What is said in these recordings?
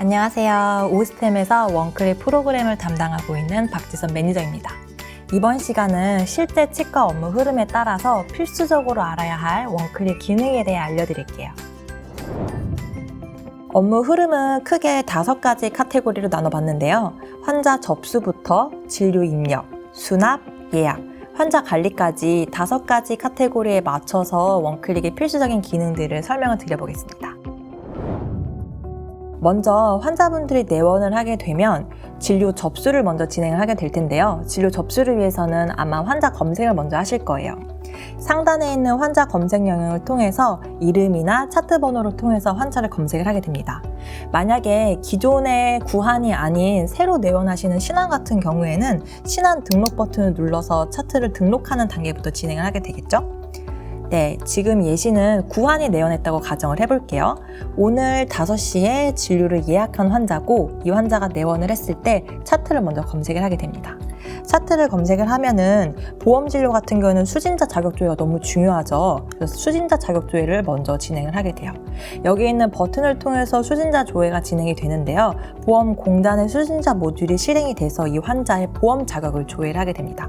안녕하세요. 오스템에서 원클릭 프로그램을 담당하고 있는 박지선 매니저입니다. 이번 시간은 실제 치과 업무 흐름에 따라서 필수적으로 알아야 할 원클릭 기능에 대해 알려드릴게요. 업무 흐름은 크게 다섯 가지 카테고리로 나눠봤는데요. 환자 접수부터 진료 입력, 수납, 예약, 환자 관리까지 다섯 가지 카테고리에 맞춰서 원클릭의 필수적인 기능들을 설명을 드려보겠습니다. 먼저 환자분들이 내원을 하게 되면 진료 접수를 먼저 진행을 하게 될 텐데요. 진료 접수를 위해서는 아마 환자 검색을 먼저 하실 거예요. 상단에 있는 환자 검색 영역을 통해서 이름이나 차트 번호를 통해서 환자를 검색을 하게 됩니다. 만약에 기존의 구한이 아닌 새로 내원하시는 신한 같은 경우에는 신한 등록 버튼을 눌러서 차트를 등록하는 단계부터 진행을 하게 되겠죠. 네, 지금 예시는 구한이 내원했다고 가정을 해볼게요. 오늘 5시에 진료를 예약한 환자고 이 환자가 내원을 했을 때 차트를 먼저 검색을 하게 됩니다. 차트를 검색을 하면은 보험 진료 같은 경우는 수진자 자격 조회가 너무 중요하죠. 그래서 수진자 자격 조회를 먼저 진행을 하게 돼요. 여기 있는 버튼을 통해서 수진자 조회가 진행이 되는데요. 보험 공단의 수진자 모듈이 실행이 돼서 이 환자의 보험 자격을 조회를 하게 됩니다.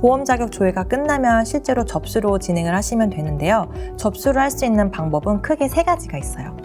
보험 자격 조회가 끝나면 실제로 접수로 진행을 하시면 되는데요. 접수를 할 수 있는 방법은 크게 세 가지가 있어요.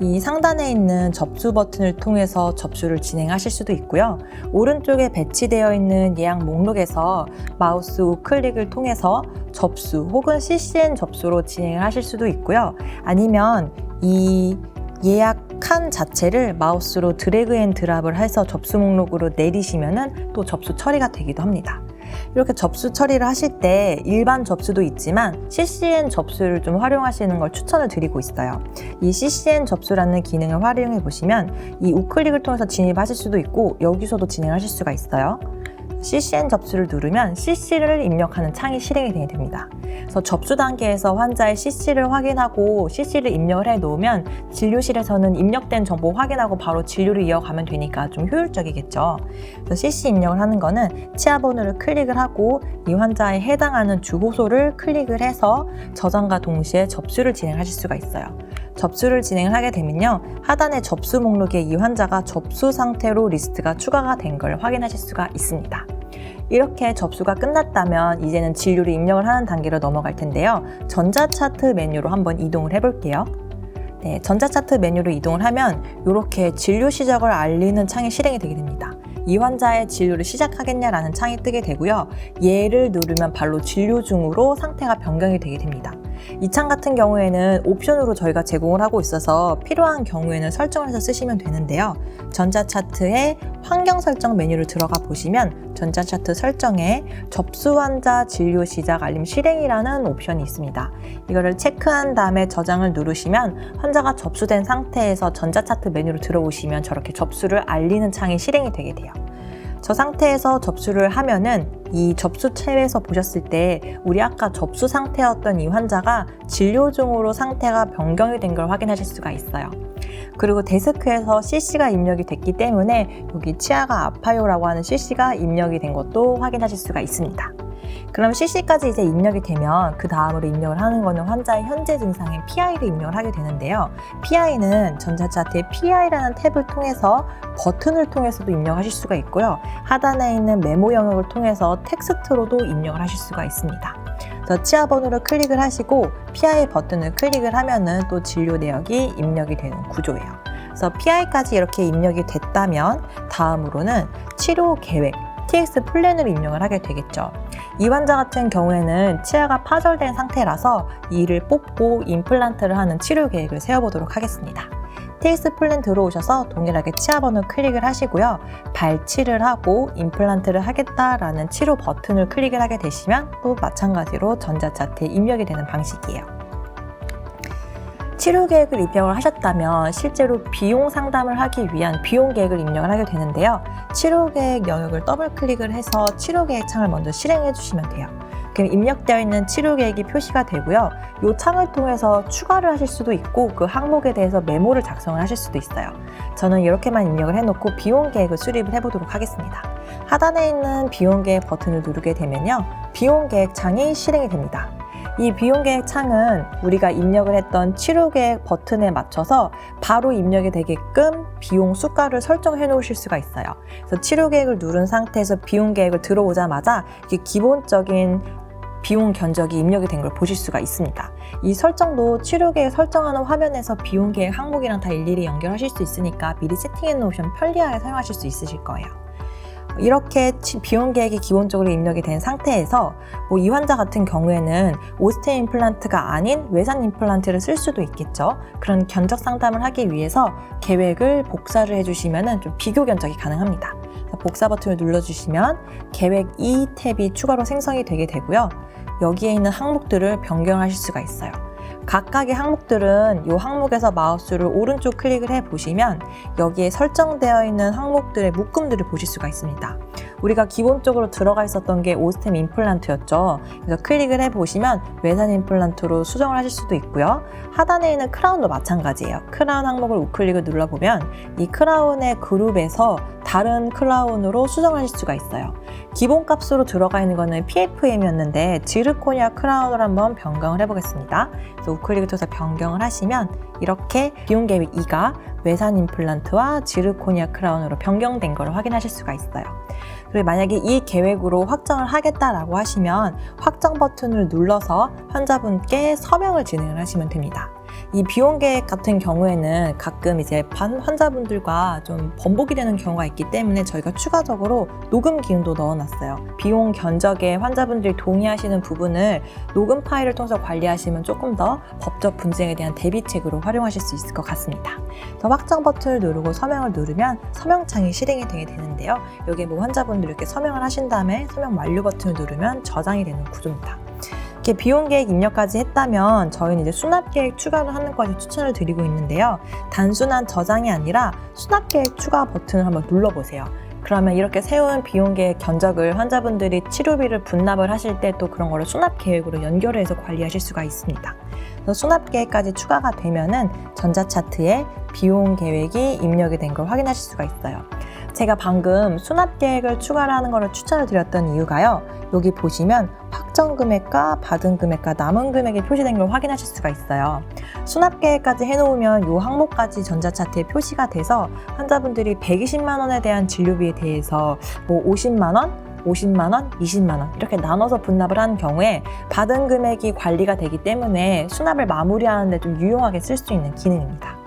이 상단에 있는 접수 버튼을 통해서 접수를 진행하실 수도 있고요. 오른쪽에 배치되어 있는 예약 목록에서 마우스 우클릭을 통해서 접수 혹은 CCN 접수로 진행을 하실 수도 있고요. 아니면 이 예약한 자체를 마우스로 드래그 앤 드랍을 해서 접수 목록으로 내리시면은 또 접수 처리가 되기도 합니다. 이렇게 접수 처리를 하실 때 일반 접수도 있지만 CCN 접수를 좀 활용하시는 걸 추천을 드리고 있어요. 이 CCN 접수라는 기능을 활용해 보시면 이 우클릭을 통해서 진입하실 수도 있고 여기서도 진행하실 수가 있어요. CCN 접수를 누르면 CC를 입력하는 창이 실행이 됩니다. 그래서 접수 단계에서 환자의 CC를 확인하고 CC를 입력을 해 놓으면 진료실에서는 입력된 정보 확인하고 바로 진료를 이어가면 되니까 좀 효율적이겠죠. 그래서 CC 입력을 하는 거는 치아 번호를 클릭을 하고 이 환자에 해당하는 주소를 클릭을 해서 저장과 동시에 접수를 진행하실 수가 있어요. 접수를 진행을 하게 되면요. 하단의 접수 목록에 이 환자가 접수 상태로 리스트가 추가가 된 걸 확인하실 수가 있습니다. 이렇게 접수가 끝났다면 이제는 진료를 입력을 하는 단계로 넘어갈 텐데요. 전자차트 메뉴로 한번 이동을 해볼게요. 네, 전자차트 메뉴로 이동을 하면 이렇게 진료 시작을 알리는 창이 실행이 되게 됩니다. 이 환자의 진료를 시작하겠냐라는 창이 뜨게 되고요. 얘를 누르면 발로 진료 중으로 상태가 변경이 되게 됩니다. 이 창 같은 경우에는 옵션으로 저희가 제공을 하고 있어서 필요한 경우에는 설정을 해서 쓰시면 되는데요. 전자차트의 환경 설정 메뉴를 들어가 보시면 전자차트 설정에 접수 환자 진료 시작 알림 실행이라는 옵션이 있습니다. 이거를 체크한 다음에 저장을 누르시면 환자가 접수된 상태에서 전자차트 메뉴로 들어오시면 저렇게 접수를 알리는 창이 실행이 되게 돼요. 저 상태에서 접수를 하면은 이 접수 탭에서 보셨을 때 우리 아까 접수 상태였던 이 환자가 진료 중으로 상태가 변경이 된 걸 확인하실 수가 있어요. 그리고 데스크에서 CC가 입력이 됐기 때문에 여기 치아가 아파요라고 하는 CC가 입력이 된 것도 확인하실 수가 있습니다. 그럼 CC까지 이제 입력이 되면 그 다음으로 입력을 하는 거는 환자의 현재 증상인 PI를 입력을 하게 되는데요. PI는 전자차트의 PI라는 탭을 통해서 버튼을 통해서도 입력하실 수가 있고요. 하단에 있는 메모 영역을 통해서 텍스트로도 입력을 하실 수가 있습니다. 치아 번호를 클릭을 하시고 PI 버튼을 클릭을 하면은 또 진료 내역이 입력이 되는 구조예요. 그래서 PI까지 이렇게 입력이 됐다면 다음으로는 치료 계획, TX 플랜을 입력을 하게 되겠죠. 이 환자 같은 경우에는 치아가 파절된 상태라서 이를 뽑고 임플란트를 하는 치료 계획을 세워보도록 하겠습니다. TX 플랜 들어오셔서 동일하게 치아 번호 클릭을 하시고요. 발치를 하고 임플란트를 하겠다라는 치료 버튼을 클릭을 하게 되시면 또 마찬가지로 전자차트에 입력이 되는 방식이에요. 치료 계획을 입력을 하셨다면 실제로 비용 상담을 하기 위한 비용 계획을 입력을 하게 되는데요. 치료 계획 영역을 더블 클릭을 해서 치료 계획 창을 먼저 실행해 주시면 돼요. 그럼 입력되어 있는 치료 계획이 표시가 되고요. 이 창을 통해서 추가를 하실 수도 있고 그 항목에 대해서 메모를 작성을 하실 수도 있어요. 저는 이렇게만 입력을 해놓고 비용 계획을 수립을 해보도록 하겠습니다. 하단에 있는 비용 계획 버튼을 누르게 되면요. 비용 계획 창이 실행이 됩니다. 이 비용 계획 창은 우리가 입력을 했던 치료 계획 버튼에 맞춰서 바로 입력이 되게끔 비용 수가를 설정해 놓으실 수가 있어요. 그래서 치료 계획을 누른 상태에서 비용 계획을 들어오자마자 기본적인 비용 견적이 입력이 된 걸 보실 수가 있습니다. 이 설정도 치료 계획 설정하는 화면에서 비용 계획 항목이랑 다 일일이 연결하실 수 있으니까 미리 세팅해 놓으시면 편리하게 사용하실 수 있으실 거예요. 이렇게 치- 비용 계획이 기본적으로 입력이 된 상태에서 뭐 이 환자 같은 경우에는 오스테 임플란트가 아닌 외산 임플란트를 쓸 수도 있겠죠. 그런 견적 상담을 하기 위해서 계획을 복사를 해주시면 좀 비교 견적이 가능합니다. 복사 버튼을 눌러주시면 계획 2 탭이 추가로 생성이 되게 되고요. 여기에 있는 항목들을 변경하실 수가 있어요. 각각의 항목들은 이 항목에서 마우스를 오른쪽 클릭을 해 보시면 여기에 설정되어 있는 항목들의 묶음들을 보실 수가 있습니다. 우리가 기본적으로 들어가 있었던 게 오스템 임플란트였죠. 그래서 클릭을 해 보시면 외산 임플란트로 수정을 하실 수도 있고요. 하단에 있는 크라운도 마찬가지예요. 크라운 항목을 우클릭을 눌러 보면 이 크라운의 그룹에서 다른 크라운으로 수정하실 수가 있어요. 기본 값으로 들어가 있는 거는 PFM이었는데 지르코니아 크라운으로 한번 변경을 해보겠습니다. 우클릭을 통해서 변경을 하시면 이렇게 비용 계획 2가 외산 임플란트와 지르코니아 크라운으로 변경된 것을 확인하실 수가 있어요. 그리고 만약에 이 계획으로 확정을 하겠다라고 하시면 확정 버튼을 눌러서 환자분께 서명을 진행을 하시면 됩니다. 이 비용 계획 같은 경우에는 가끔 이제 반 환자분들과 좀 번복이 되는 경우가 있기 때문에 저희가 추가적으로 녹음 기능도 넣어놨어요. 비용 견적에 환자분들이 동의하시는 부분을 녹음 파일을 통해서 관리하시면 조금 더 법적 분쟁에 대한 대비책으로 활용하실 수 있을 것 같습니다. 더 확정 버튼을 누르고 서명을 누르면 서명창이 실행이 되게 되는데요. 여기에 뭐 환자분들 이렇게 서명을 하신 다음에 서명 완료 버튼을 누르면 저장이 되는 구조입니다. 이렇게 비용 계획 입력까지 했다면 저희는 이제 수납 계획 추가를 하는 것까지 추천을 드리고 있는데요. 단순한 저장이 아니라 수납 계획 추가 버튼을 한번 눌러보세요. 그러면 이렇게 세운 비용 계획 견적을 환자분들이 치료비를 분납을 하실 때 또 그런 거를 수납 계획으로 연결해서 관리하실 수가 있습니다. 그래서 수납 계획까지 추가가 되면은 전자 차트에 비용 계획이 입력이 된 걸 확인하실 수가 있어요. 제가 방금 수납 계획을 추가를 하는 것을 추천을 드렸던 이유가요. 여기 보시면 확정 금액과 받은 금액과 남은 금액이 표시된 걸 확인하실 수가 있어요. 수납 계획까지 해놓으면 이 항목까지 전자차트에 표시가 돼서 환자분들이 120만 원에 대한 진료비에 대해서 뭐 50만 원, 50만 원, 20만 원 이렇게 나눠서 분납을 하는 경우에 받은 금액이 관리가 되기 때문에 수납을 마무리하는데 좀 유용하게 쓸 수 있는 기능입니다.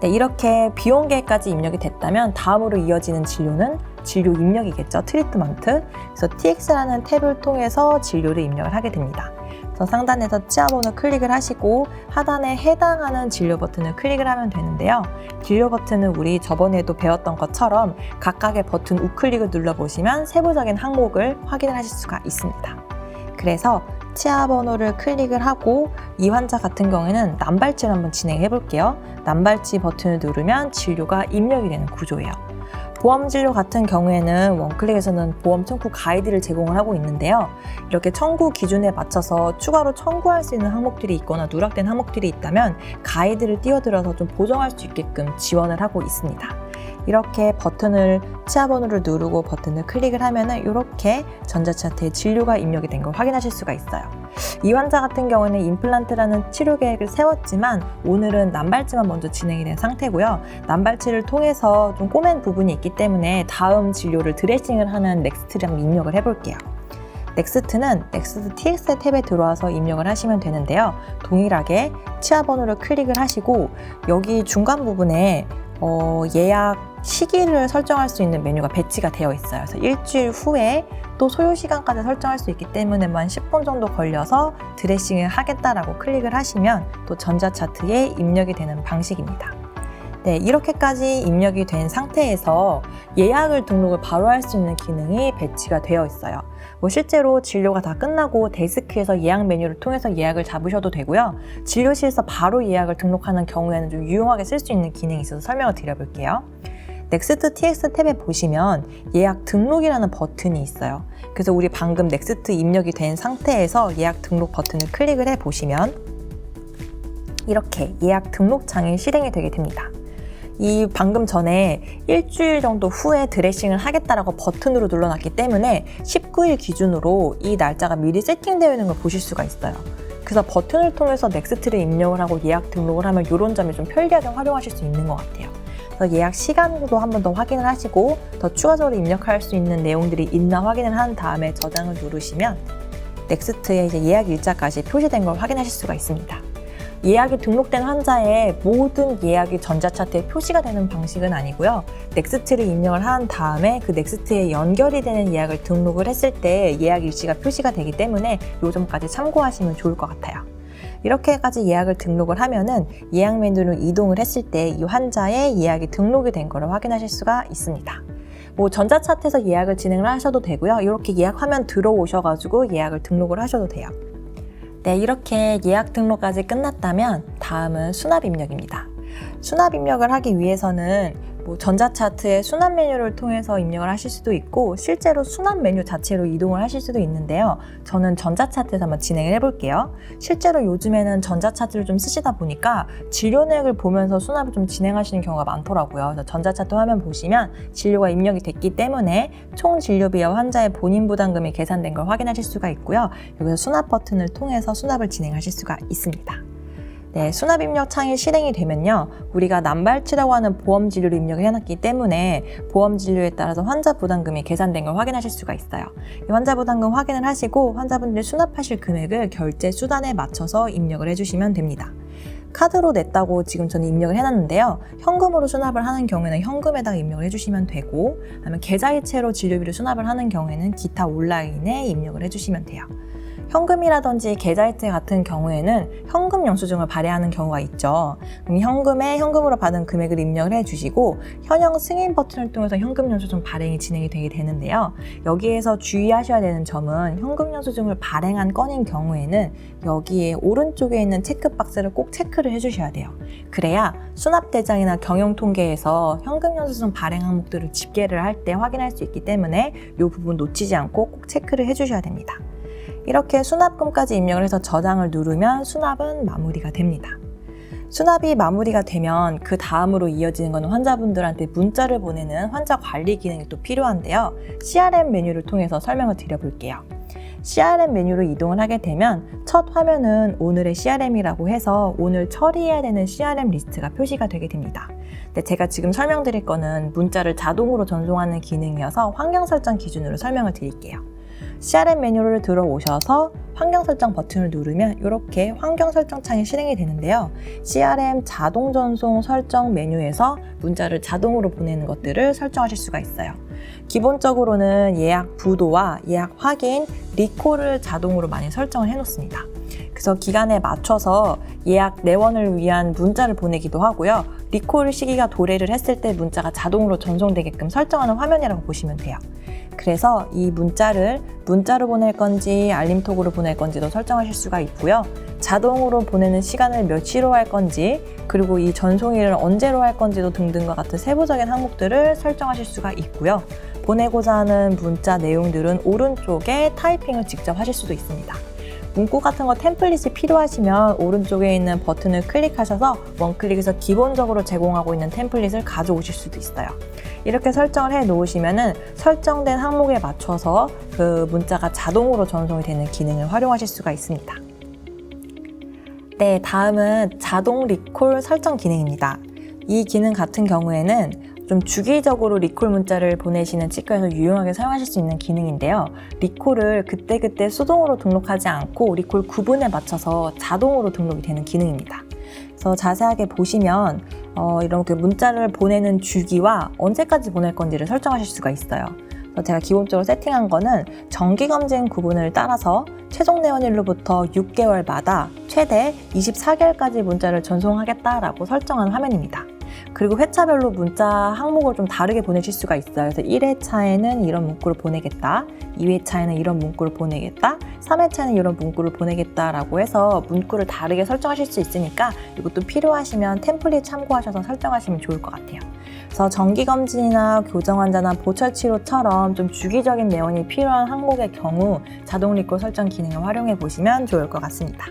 네, 이렇게 비용 계획까지 입력이 됐다면 다음으로 이어지는 진료는 진료 입력이겠죠. 트리트먼트. 그래서 TX라는 탭을 통해서 진료를 입력을 하게 됩니다. 그래서 상단에서 치아번호 클릭을 하시고 하단에 해당하는 진료 버튼을 클릭을 하면 되는데요. 진료 버튼은 우리 저번에도 배웠던 것처럼 각각의 버튼 우클릭을 눌러보시면 세부적인 항목을 확인을 하실 수가 있습니다. 그래서 치아 번호를 클릭을 하고 이 환자 같은 경우에는 남발치를 한번 진행해 볼게요. 남발치 버튼을 누르면 진료가 입력이 되는 구조예요. 보험 진료 같은 경우에는 원클릭에서는 보험 청구 가이드를 제공을 하고 있는데요. 이렇게 청구 기준에 맞춰서 추가로 청구할 수 있는 항목들이 있거나 누락된 항목들이 있다면 가이드를 띄워들어서 좀 보정할 수 있게끔 지원을 하고 있습니다. 이렇게 버튼을 치아번호를 누르고 버튼을 클릭을 하면은 이렇게 전자차트에 진료가 입력이 된 걸 확인하실 수가 있어요. 이 환자 같은 경우는 임플란트라는 치료 계획을 세웠지만 오늘은 남발치만 먼저 진행이 된 상태고요. 남발치를 통해서 좀 꼬맨 부분이 있기 때문에 다음 진료를 드레싱을 하는 넥스트를 한번 입력을 해볼게요. 넥스트는 넥스트 TX 탭에 들어와서 입력을 하시면 되는데요. 동일하게 치아 번호를 클릭을 하시고 여기 중간 부분에 어, 예약 시기를 설정할 수 있는 메뉴가 배치가 되어 있어요. 그래서 일주일 후에 또 소요 시간까지 설정할 수 있기 때문에만 10분 정도 걸려서 드레싱을 하겠다라고 클릭을 하시면 또 전자 차트에 입력이 되는 방식입니다. 네, 이렇게까지 입력이 된 상태에서 예약을 등록을 바로 할 수 있는 기능이 배치가 되어 있어요. 뭐 실제로 진료가 다 끝나고 데스크에서 예약 메뉴를 통해서 예약을 잡으셔도 되고요. 진료실에서 바로 예약을 등록하는 경우에는 좀 유용하게 쓸 수 있는 기능이 있어서 설명을 드려볼게요. 넥스트 TX 탭에 보시면 예약 등록이라는 버튼이 있어요. 그래서 우리 방금 넥스트 입력이 된 상태에서 예약 등록 버튼을 클릭을 해 보시면 이렇게 예약 등록 창이 실행이 되게 됩니다. 이 방금 전에 일주일 정도 후에 드레싱을 하겠다라고 버튼으로 눌러놨기 때문에 19일 기준으로 이 날짜가 미리 세팅되어 있는 걸 보실 수가 있어요. 그래서 버튼을 통해서 넥스트를 입력을 하고 예약 등록을 하면 이런 점이 좀 편리하게 활용하실 수 있는 것 같아요. 그래서 예약 시간도 한 번 더 확인을 하시고 더 추가적으로 입력할 수 있는 내용들이 있나 확인을 한 다음에 저장을 누르시면 넥스트에 이제 예약 일자까지 표시된 걸 확인하실 수가 있습니다. 예약이 등록된 환자의 모든 예약이 전자차트에 표시가 되는 방식은 아니고요. 넥스트를 입력을 한 다음에 그 넥스트에 연결이 되는 예약을 등록을 했을 때 예약 일시가 표시가 되기 때문에 이 점까지 참고하시면 좋을 것 같아요. 이렇게까지 예약을 등록을 하면은 예약 메뉴로 이동을 했을 때 이 환자의 예약이 등록이 된 것을 확인하실 수가 있습니다. 뭐 전자차트에서 예약을 진행을 하셔도 되고요. 이렇게 예약 화면 들어오셔가지고 예약을 등록을 하셔도 돼요. 네, 이렇게 예약 등록까지 끝났다면 다음은 수납 입력입니다. 수납 입력을 하기 위해서는 뭐 전자차트의 수납 메뉴를 통해서 입력을 하실 수도 있고 실제로 수납 메뉴 자체로 이동을 하실 수도 있는데요. 저는 전자차트에서 한번 진행을 해볼게요. 실제로 요즘에는 전자차트를 좀 쓰시다 보니까 진료 내역을 보면서 수납을 좀 진행하시는 경우가 많더라고요. 그래서 전자차트 화면 보시면 진료가 입력이 됐기 때문에 총 진료비와 환자의 본인 부담금이 계산된 걸 확인하실 수가 있고요. 여기서 수납 버튼을 통해서 수납을 진행하실 수가 있습니다. 네, 수납 입력 창이 실행이 되면요. 우리가 남발치라고 하는 보험 진료를 입력을 해놨기 때문에 보험 진료에 따라서 환자 부담금이 계산된 걸 확인하실 수가 있어요. 이 환자 부담금 확인을 하시고 환자분들이 수납하실 금액을 결제 수단에 맞춰서 입력을 해주시면 됩니다. 카드로 냈다고 지금 저는 입력을 해놨는데요. 현금으로 수납을 하는 경우에는 현금에다가 입력을 해주시면 되고, 아니면 계좌이체로 진료비를 수납을 하는 경우에는 기타 온라인에 입력을 해주시면 돼요. 현금이라든지 계좌이체 같은 경우에는 현금 영수증을 발행하는 경우가 있죠. 그럼 현금에 현금으로 받은 금액을 입력을 해주시고 현형 승인 버튼을 통해서 현금 영수증 발행이 진행이 되게 되는데요. 여기에서 주의하셔야 되는 점은 현금 영수증을 발행한 건인 경우에는 여기에 오른쪽에 있는 체크 박스를 꼭 체크를 해주셔야 돼요. 그래야 수납 대장이나 경영 통계에서 현금 영수증 발행 항목들을 집계를 할 때 확인할 수 있기 때문에 이 부분 놓치지 않고 꼭 체크를 해주셔야 됩니다. 이렇게 수납금까지 입력을 해서 저장을 누르면 수납은 마무리가 됩니다. 수납이 마무리가 되면 그 다음으로 이어지는 것은 환자분들한테 문자를 보내는 환자 관리 기능이 또 필요한데요. CRM 메뉴를 통해서 설명을 드려볼게요. CRM 메뉴로 이동을 하게 되면 첫 화면은 오늘의 CRM이라고 해서 오늘 처리해야 되는 CRM 리스트가 표시가 되게 됩니다. 근데 제가 지금 설명드릴 거는 문자를 자동으로 전송하는 기능이어서 환경 설정 기준으로 설명을 드릴게요. CRM 메뉴를 들어오셔서 환경 설정 버튼을 누르면 이렇게 환경 설정 창이 실행이 되는데요. CRM 자동 전송 설정 메뉴에서 문자를 자동으로 보내는 것들을 설정하실 수가 있어요. 기본적으로는 예약 부도와 예약 확인, 리콜을 자동으로 많이 설정을 해놓습니다. 그래서 기간에 맞춰서 예약 내원을 위한 문자를 보내기도 하고요. 리콜 시기가 도래를 했을 때 문자가 자동으로 전송되게끔 설정하는 화면이라고 보시면 돼요. 그래서 이 문자를 문자로 보낼 건지 알림톡으로 보낼 건지도 설정하실 수가 있고요. 자동으로 보내는 시간을 며칠로 할 건지 그리고 이 전송일을 언제로 할 건지도 등등과 같은 세부적인 항목들을 설정하실 수가 있고요. 보내고자 하는 문자 내용들은 오른쪽에 타이핑을 직접 하실 수도 있습니다. 문구 같은 거 템플릿이 필요하시면 오른쪽에 있는 버튼을 클릭하셔서 원클릭해서 기본적으로 제공하고 있는 템플릿을 가져오실 수도 있어요. 이렇게 설정을 해 놓으시면은 설정된 항목에 맞춰서 그 문자가 자동으로 전송이 되는 기능을 활용하실 수가 있습니다. 네, 다음은 자동 리콜 설정 기능입니다. 이 기능 같은 경우에는 좀 주기적으로 리콜 문자를 보내시는 치과에서 유용하게 사용하실 수 있는 기능인데요. 리콜을 그때그때 수동으로 등록하지 않고 리콜 구분에 맞춰서 자동으로 등록이 되는 기능입니다. 그래서 자세하게 보시면 어, 이렇게 문자를 보내는 주기와 언제까지 보낼 건지를 설정하실 수가 있어요. 제가 기본적으로 세팅한 거는 정기검진 구분을 따라서 최종 내원일로부터 6개월마다 최대 24개월까지 문자를 전송하겠다라고 설정한 화면입니다. 그리고 회차별로 문자 항목을 좀 다르게 보내실 수가 있어요. 그래서 1회차에는 이런 문구를 보내겠다. 2회차에는 이런 문구를 보내겠다. 3회차에는 이런 문구를 보내겠다라고 해서 문구를 다르게 설정하실 수 있으니까 이것도 필요하시면 템플릿 참고하셔서 설정하시면 좋을 것 같아요. 그래서 정기검진이나 교정환자나 보철치료처럼 좀 주기적인 내원이 필요한 항목의 경우 자동 리콜 설정 기능을 활용해 보시면 좋을 것 같습니다.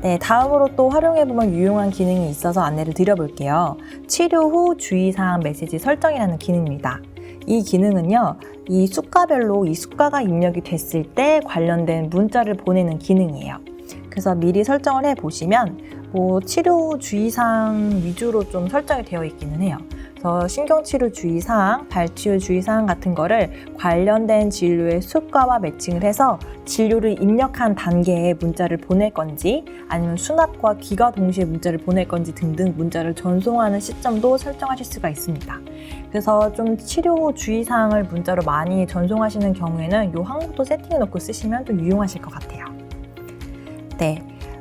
네, 다음으로 또 활용해보면 유용한 기능이 있어서 안내를 드려볼게요. 치료 후 주의사항 메시지 설정이라는 기능입니다. 이 기능은요, 이 수가별로 이 수가가 입력이 됐을 때 관련된 문자를 보내는 기능이에요. 그래서 미리 설정을 해 보시면 뭐 치료 후 주의사항 위주로 좀 설정이 되어 있기는 해요. 그래서 신경치료 주의사항, 발치유 주의사항 같은 거를 관련된 진료의 수가와 매칭을 해서 진료를 입력한 단계에 문자를 보낼 건지 아니면 수납과 기가 동시에 문자를 보낼 건지 등등 문자를 전송하는 시점도 설정하실 수가 있습니다. 그래서 좀 치료 후 주의사항을 문자로 많이 전송하시는 경우에는 이 항목도 세팅해 놓고 쓰시면 좀 유용하실 것 같아요. 네.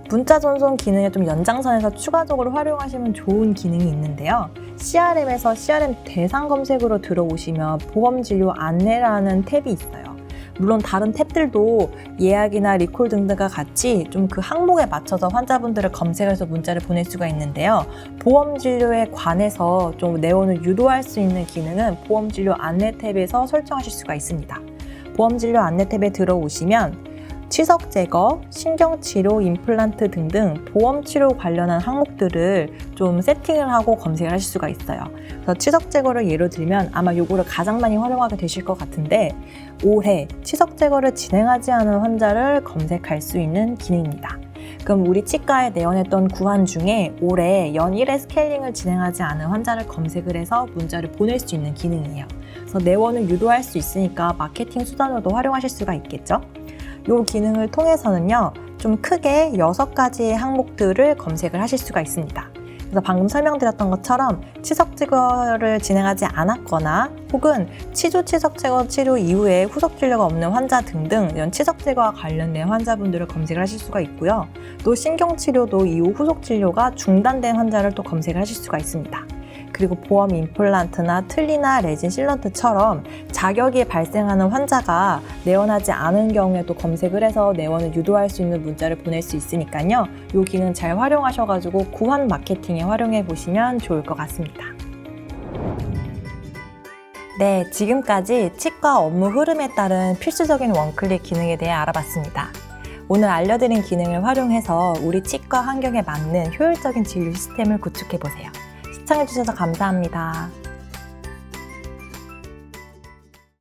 문자 전송 기능의 좀 연장선에서 추가적으로 활용하시면 좋은 기능이 있는데요. CRM에서 CRM 대상 검색으로 들어오시면 보험 진료 안내라는 탭이 있어요. 물론 다른 탭들도 예약이나 리콜 등등과 같이 좀 그 항목에 맞춰서 환자분들을 검색해서 문자를 보낼 수가 있는데요. 보험 진료에 관해서 좀 내원을 유도할 수 있는 기능은 보험 진료 안내 탭에서 설정하실 수가 있습니다. 보험 진료 안내 탭에 들어오시면 치석 제거, 신경 치료, 임플란트 등등 보험 치료 관련한 항목들을 좀 세팅을 하고 검색을 하실 수가 있어요. 그래서 치석 제거를 예로 들면 아마 요거를 가장 많이 활용하게 되실 것 같은데 올해 치석 제거를 진행하지 않은 환자를 검색할 수 있는 기능입니다. 그럼 우리 치과에 내원했던 구환 중에 올해 연 1회 스케일링을 진행하지 않은 환자를 검색을 해서 문자를 보낼 수 있는 기능이에요. 그래서 내원을 유도할 수 있으니까 마케팅 수단으로도 활용하실 수가 있겠죠. 이 기능을 통해서는요, 좀 크게 여섯 가지의 항목들을 검색을 하실 수가 있습니다. 그래서 방금 설명드렸던 것처럼 치석 제거를 진행하지 않았거나 혹은 치주 치석 제거 치료 이후에 후속 진료가 없는 환자 등등 이런 치석 제거와 관련된 환자분들을 검색을 하실 수가 있고요. 또 신경 치료도 이후 후속 진료가 중단된 환자를 또 검색을 하실 수가 있습니다. 그리고 보험 임플란트나 틀니나 레진 실런트처럼 자격이 발생하는 환자가 내원하지 않은 경우에도 검색을 해서 내원을 유도할 수 있는 문자를 보낼 수 있으니까요. 이 기능 잘 활용하셔가지고 구한 마케팅에 활용해 보시면 좋을 것 같습니다. 네, 지금까지 치과 업무 흐름에 따른 필수적인 원클릭 기능에 대해 알아봤습니다. 오늘 알려드린 기능을 활용해서 우리 치과 환경에 맞는 효율적인 진료 시스템을 구축해 보세요. 시청해주셔서 감사합니다.